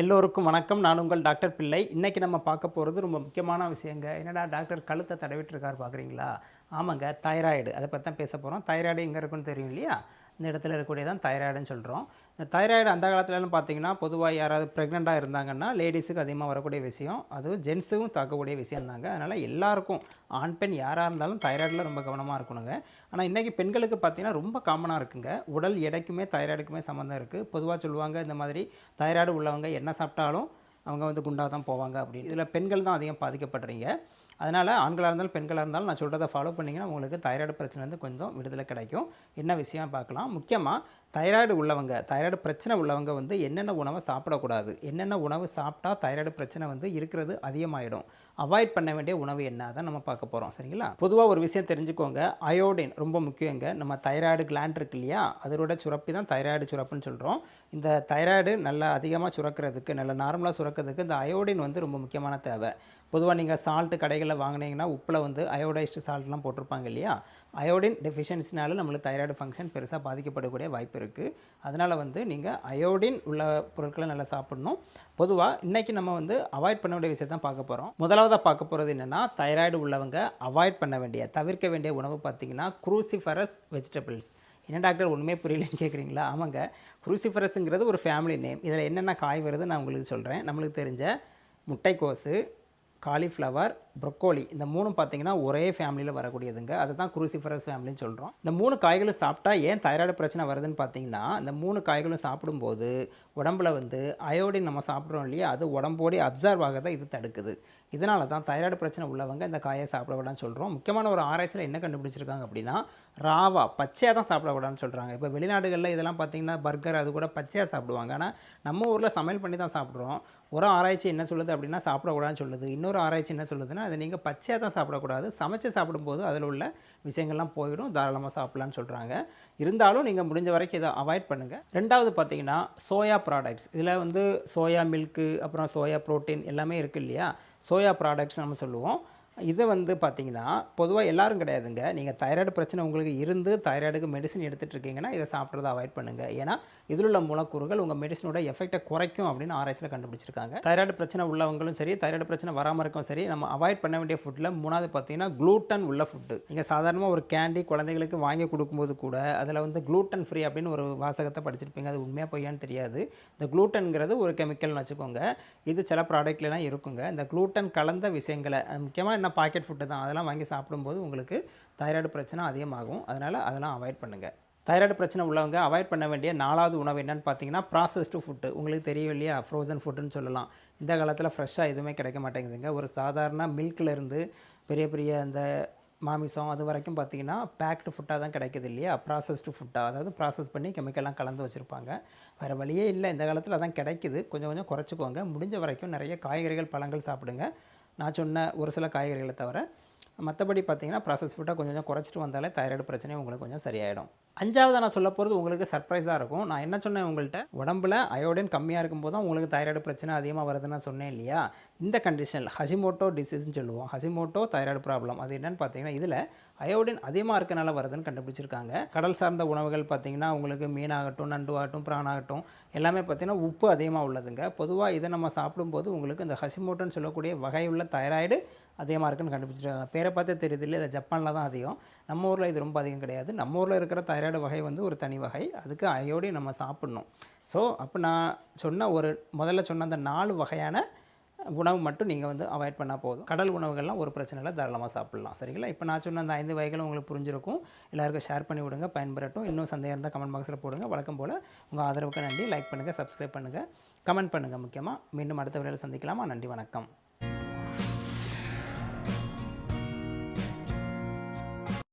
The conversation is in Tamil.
எல்லோருக்கும் வணக்கம். நான் உங்கள் டாக்டர் பிள்ளை. இன்னைக்கு நம்ம பார்க்க போகிறது ரொம்ப முக்கியமான விஷயங்க. என்னடா டாக்டர் கழுத்தை தடவிட்டுருக்கார் பார்க்குறீங்களா ஆமாங்க தைராய்டு. அதை பற்றி தான் பேச போகிறோம் தைராய்டு எங்கே இருக்குன்னு தெரியும் இல்லையா? இந்த இடத்துல இருக்கக்கூடியதான் தைராய்டுன்னு சொல்கிறோம் இந்த தைராய்டு அந்த காலத்துலலாம் பார்த்தீங்கன்னா பொதுவாக யாராவது ப்ரெக்னெண்ட்டாக இருந்தாங்கன்னா லேடிஸுக்கு அதிகமாக வரக்கூடிய விஷயம் அதுவும் ஜென்ஸுக்கும் தாக்கக்கூடிய விஷயம் தாங்க. அதனால் எல்லாருக்கும் ஆண் பெண் யாராக இருந்தாலும் தைராய்டில் ரொம்ப கவனமாக இருக்கணுங்க. ஆனால் இன்றைக்கி பெண்களுக்கு பார்த்தீங்கன்னா ரொம்ப காமனாக இருக்குங்க. உடல் எடைக்குமே தைராய்டுக்குமே சம்மந்தம் இருக்குது பொதுவாக சொல்லுவாங்க இந்த மாதிரி தைராய்டு உள்ளவங்க என்ன சாப்பிட்டாலும் அவங்க வந்து குண்டாக தான் போவாங்க அப்படின்னு. இதில் பெண்கள் தான் அதிகம் பாதிக்கப்படுறீங்க. அதனால் ஆண்களாக இருந்தாலும் பெண்களாக இருந்தாலும் நான் சொல்கிறத ஃபாலோ பண்ணிங்கன்னா உங்களுக்கு தைராய்டு பிரச்சனை வந்து கொஞ்சம் விடுதலை கிடைக்கும். என்ன விஷயம் பார்க்கலாம். முக்கியமாக தைராய்டு உள்ளவங்க தைராய்டு பிரச்சனை உள்ளவங்க வந்து என்னென்ன உணவை சாப்பிடக்கூடாது? என்னென்ன உணவு சாப்பிட்டா தைராய்டு பிரச்சனை வந்து இருக்கிறது அதிகமாகிடும் அவாய்ட் பண்ண வேண்டிய உணவு என்ன? தான் நம்ம பார்க்க போகிறோம் சரிங்களா? பொதுவாக ஒரு விஷயம் தெரிஞ்சுக்கோங்க. அயோடின் ரொம்ப முக்கியங்க. நம்ம தைராய்டு கிளாண்ட் இருக்கு இல்லையா? அதோட சுரப்பி தான் தைராய்டு சுரப்புன்னு சொல்கிறோம் இந்த தைராய்டு நல்லா அதிகமாக சுரக்கிறதுக்கு நல்லா நார்மலாக சுரக்கிறதுக்கு இந்த அயோடின் வந்து ரொம்ப முக்கியமான தேவை. பொதுவாக நீங்கள் சால்ட்டு கடைகளில் வாங்கினீங்கன்னா உப்பில் வந்து அயோடைஸ்டு சால்ட்லாம் போட்டிருப்பாங்க இல்லையா? அயோடின் டெஃபிஷியன்சினால நம்மளுக்கு தைராய்டு ஃபங்க்ஷன் பெருசாக பாதிக்கப்படக்கூடிய வாய்ப்பு இருக்குது அதனால் வந்து நீங்கள் அயோடின் உள்ள பொருட்களை நல்லா சாப்பிடணும். பொதுவாக இன்றைக்கி நம்ம வந்து அவாய்ட் பண்ண வேண்டிய விஷயத்தை தான் பார்க்க போகிறோம் முதலாவதாக பார்க்க போகிறது என்னென்னா தைராய்டு உள்ளவங்க அவாய்ட் பண்ண வேண்டிய தவிர்க்க வேண்டிய உணவு பார்த்திங்கன்னா குரூசிஃபரஸ் வெஜிடபிள்ஸ் என்ன டாக்டர் ஒன்றுமே புரியலன்னு கேட்குறீங்களா ஆமாங்க. குரூசிஃபரஸுங்கிறது ஒரு ஃபேமிலி நேம் இதில் என்னென்ன காய் வருது நான் உங்களுக்கு சொல்கிறேன் நம்மளுக்கு தெரிஞ்ச முட்டைக்கோசு காலிஃப்ளவர் ப்ரொக்கோலி இந்த மூணும் பார்த்தீங்கன்னா ஒரே ஃபேமிலியில் வரக்கூடியதுங்க. அதை தான் குரூசிஃபரஸ் ஃபேமிலின்னு சொல்கிறோம் இந்த மூணு காய்களும் சாப்பிட்டா ஏன் தைராய்டு பிரச்சனை வருதுன்னு பார்த்தீங்கன்னா இந்த மூணு காய்களும் சாப்பிடும்போது உடம்புல வந்து அயோடின் நம்ம சாப்பிட்றோம் இல்லையா அது உடம்போடி அப்சர்வ் ஆகிறத இது தடுக்குது. இதனால தான் தைராய்டு பிரச்சனை உள்ளவங்க இந்த காயை சாப்பிட விடான்னு சொல்கிறோம் முக்கியமான ஒரு ஆராய்ச்சியில் என்ன கண்டுபிடிச்சிருக்காங்க அப்படின்னா ராவா பச்சையாக தான் சாப்பிட விடான்னு சொல்கிறாங்க இப்போ வெளிநாடுகளில் இதெல்லாம் பார்த்தீங்கன்னா பர்கர் அது கூட பச்சையாக சாப்பிடுவாங்க. ஆனால் நம்ம ஊரில் சமையல் பண்ணி தான் சாப்பிட்றோம். ஒரு ஆராய்ச்சி என்ன சொல்லுது அப்படின்னா சாப்பிடக்கூடாதுன்னு சொல்லுது. இன்னொரு ஆராய்ச்சி என்ன சொல்லுதுன்னா அதை நீங்கள் பச்சையாக தான் சாப்பிடக்கூடாது. சமைச்சு சாப்பிடும்போது அதில் உள்ள விஷயங்கள்லாம் போயிடும். தாராளமாக சாப்பிட்லான்னு சொல்கிறாங்க இருந்தாலும் நீங்கள் முடிஞ்ச வரைக்கும் இதை அவாய்ட் பண்ணுங்கள் ரெண்டாவது பார்த்தீங்கன்னா சோயா ப்ராடக்ட்ஸ் இதில் வந்து சோயா மில்க்கு அப்புறம் சோயா ப்ரோட்டீன் எல்லாமே இருக்குது இல்லையா? சோயா ப்ராடக்ட்ஸ் நம்ம சொல்லுவோம். இதை வந்து பார்த்தீங்கன்னா பொதுவாக எல்லாரும் கிடையாதுங்க. நீங்கள் தைராய்டு பிரச்சனை உங்களுக்கு இருந்து தைராய்டுக்கு மெடிசன் எடுத்துகிட்டு இருக்கீங்கன்னா இதை சாப்பிட்றத அவாய்ட் பண்ணுங்கள் ஏன்னா இதில் உள்ள மூலக்கூறுகள் உங்கள் மெடிசனோட எஃபெக்டை குறைக்கும் அப்படின்னு ஆராய்ச்சியில் கண்டுபிடிச்சிருக்காங்க. தைராய்டு பிரச்சனை உள்ளவங்களும் சரி தைராய்டு பிரச்சனை வராமல் இருக்கும் சரி நம்ம அவாய்ட் பண்ண வேண்டிய ஃபுட்டில் மூணாவது பார்த்தீங்கன்னா க்ளூட்டன் உள்ள ஃபுட்டு நீங்கள் சாதாரணமாக ஒரு கேண்டி குழந்தைங்களுக்கு வாங்கி கொடுக்கும்போது கூட அதில் வந்து க்ளூட்டன் ஃப்ரீ அப்படின்னு ஒரு வாசகத்தை படிச்சிருப்பீங்க. அது உண்மையாக பொய்யான்னு தெரியாது. இந்த க்ளூட்டன்கிறது ஒரு கெமிக்கல்னு வச்சுக்கோங்க. இது சில ப்ராடக்ட்லாம் இருக்குங்க. இந்த க்ளூட்டன் கலந்த விஷயங்களை முக்கியமாக என்ன பாக்கெட் ஃபுட்டு தான் அதெல்லாம் வாங்கி சாப்பிடும்போது உங்களுக்கு தைராய்டு பிரச்சனை அதிகமாகும். அதனால் அதெல்லாம் அவாய்ட் பண்ணுங்கள் தைராய்டு பிரச்சனை உள்ளவங்க அவாய்ட் பண்ண வேண்டிய நாலாவது உணவு என்னென்னு பார்த்தீங்கன்னா ப்ராசஸ்டு ஃபுட்டு உங்களுக்கு தெரியும் இல்லையா? ஃப்ரோசன் ஃபுட்டுன்னு சொல்லலாம். இந்த காலத்தில் ஃப்ரெஷ்ஷாக எதுவுமே கிடைக்க மாட்டேங்குதுங்க. ஒரு சாதாரண மில்க்லேருந்து பெரிய பெரிய அந்த மாமிசம் அது வரைக்கும் பார்த்தீங்கன்னா பேக்டு ஃபுட்டாக தான் கிடைக்குது இல்லையா? ப்ராசஸ்டு ஃபுட்டாக அதாவது ப்ராசஸ் பண்ணி கெமிக்கல்லாம் கலந்து வச்சுருப்பாங்க. வேறு வழியே இல்லை. இந்த காலத்தில் அதான் கிடைக்குது. கொஞ்சம் கொஞ்சம் குறைச்சிக்கோங்க. முடிஞ்ச வரைக்கும் நிறைய காய்கறிகள் பழங்கள் சாப்பிடுங்க. நான் சொன்ன ஒரு சில காய்கறிகளை தவிர மற்றபடி பார்த்தீங்கன்னா ப்ராசஸ் ஃபுட்டாக கொஞ்சம் கொஞ்சம் குறைச்சிட்டு வந்தாலே தைராய்டு பிரச்சனை உங்களுக்கு கொஞ்சம் சரியாயிடும். அஞ்சாவது நான் சொல்ல போகிறது உங்களுக்கு சர்ப்ரைஸாக இருக்கும். நான் என்ன சொன்னேன் உங்கள்கிட்ட உடம்புல அயோடின் கம்மியாக இருக்கும்போது தான் உங்களுக்கு தைராய்டு பிரச்சனை அதிகமாக வருதுன்னு சொன்னேன் இல்லையா? இந்த கண்டிஷனில் ஹசிமோட்டோ டிசீஸ்னு சொல்லுவோம். ஹசிமோட்டோ தைராய்டு ப்ராப்ளம் அது என்னென்னு பார்த்தீங்கன்னா இதில் அயோடின் அதிகமாக இருக்கனால வருதுன்னு கண்டுபிடிச்சிருக்காங்க. கடல் சார்ந்த உணவுகள் பார்த்திங்கன்னா உங்களுக்கு மீனாகட்டும் நண்டு ஆகட்டும் எல்லாமே பார்த்தீங்கன்னா உப்பு அதிகமாக உள்ளதுங்க. பொதுவாக இதை நம்ம சாப்பிடும்போது உங்களுக்கு இந்த ஹசிமோட்டோன்னு சொல்லக்கூடிய வகையுள்ள தைராய்டு அதிகமாக இருக்குன்னு கண்டுபிடிச்சிருக்காங்க பேரை பார்த்தே தெரியுது இல்லை ஜப்பானில் தான் அதிகம். நம்ம ஊரில் இது ரொம்ப அதிகம் கிடையாது. நம்ம ஊரில் இருக்கிற தைராய்டு வகை வந்து ஒரு தனி வகை. அதுக்கு அயோடி நம்ம சாப்பிட்ணும். ஸோ அப்போ நான் சொன்ன ஒரு முதல்ல சொன்ன அந்த நாலு வகையான உணவு மட்டும் நீங்கள் வந்து அவாய்ட் பண்ணால் போதும். கடல் உணவுகள்லாம் ஒரு பிரச்சனை இல்லை தாராளமாக சாப்பிட்லாம். சரிங்களா? இப்போ நான் சொன்ன அந்த ஐந்து வகைகளும் உங்களுக்கு புரிஞ்சிருக்கும். எல்லாருக்கும் ஷேர் பண்ணி விடுங்க பயன்பெறட்டும். இன்னும் சந்தேகம் இருந்தால் கமெண்ட் பாக்ஸில் போடுங்க. வழக்கம் போல் உங்கள் ஆதரவுக்கு நன்றி. லைக் பண்ணுங்கள் சப்ஸ்கிரைப் பண்ணுங்கள் கமெண்ட் பண்ணுங்கள் முக்கியமாக மீண்டும் அடுத்த வேலையில் சந்திக்கலாமா? நன்றி வணக்கம்.